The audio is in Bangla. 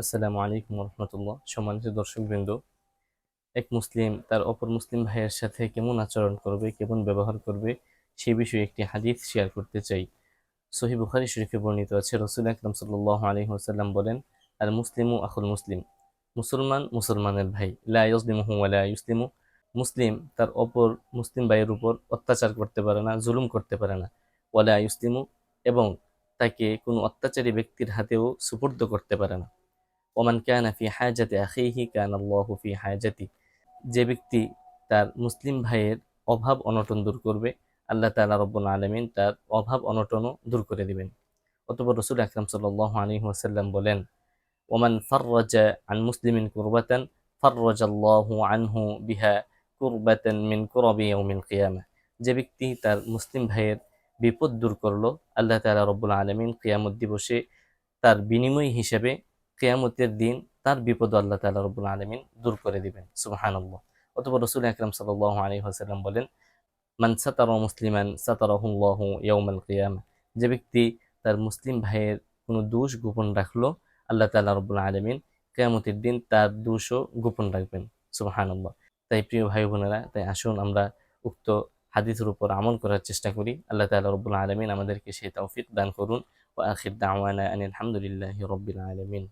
আসসালামু আলাইকুম রহমতুল্লাহ সম্মানিত দর্শকবৃন্দ, এক মুসলিম, তার অপর মুসলিম ভাইয়ের সাথে কেমন আচরণ করবে, কেমন ব্যবহার করবে, সে বিষয়ে একটি হাদিস শেয়ার করতে চাই। সহি বুখারি শরীফে বর্ণিত আছে, রসুল আকরম সাল্লাহ আলহি হাসাল্লাম বলেন আর মুসলিমু আখুল মুসলিম। মুসলমান মুসলমানের ভাই। লা ইউসলিমু ওয়ালা ইউসলিমু। মুসলিম তার অপর মুসলিম ভাইয়ের উপর অত্যাচার করতে পারে না, জুলুম করতে পারে না। ওয়ালা ইউসলিমু এবং তাকে কোনো অত্যাচারী ব্যক্তির হাতেও সুপর্দ করতে পারে না। ওমান কানা ফি হাজাতে আখিহি কান আল্লাহু ফি হাজাতি যে ব্যক্তি তার মুসলিম ভাইয়ের অভাব অনটন দূর করবে, আল্লাহ তালা রব্বুল আলমিন তার অভাব অনটনও দূর করে দিবেন। অতঃপর রসুল আকরাম সাল্লাল্লাহু আলাইহি ওয়াসাল্লাম বলেন, ওমান ফাররাজা আন মুসলিমিন কুরবাতান, ফাররাজাল্লাহু আনহু বিহা কুরবাতান মিন কুরাবি ইয়াউমিল কিয়ামা। যে ব্যক্তি তার মুসলিম ভাইয়ের বিপদ দূর করল, আল্লাহ তাআলা রব্বুল আলামিন কিয়ামত দিবসে তার বিনিময় হিসেবে কেয়ামতের দিন তার বিপদ আল্লাহ তালা রব্বুল আলমিন দূর করে দিবেন। সুবাহান্লাহ অথবা রসুল আকরাম সাল্লাহ আলী হাসাল্লাম বলেন, মান সাতার মুসলিমান সাতারহুল্লাহ ইয়াউমাল কিয়ামা। যে ব্যক্তি তার মুসলিম ভাইয়ের কোনো দোষ গোপন রাখল, আল্লাহ তালা রব্বুল আলমিন কেয়ামতের দিন তার দোষও গোপন রাখবেন। সুবাহান্লাহ তাই প্রিয় ভাই বোনেরা তাই আসুন আমরা উক্ত হাদিসের উপর আমল করার চেষ্টা করি। আল্লাহ তালা রব্বুল আলমিন আমাদেরকে সেই তৌফিক দান করুন। ও আখির দাওয়ানা আনিল আলহামদুলিল্লাহ রব্বিল আলমিন।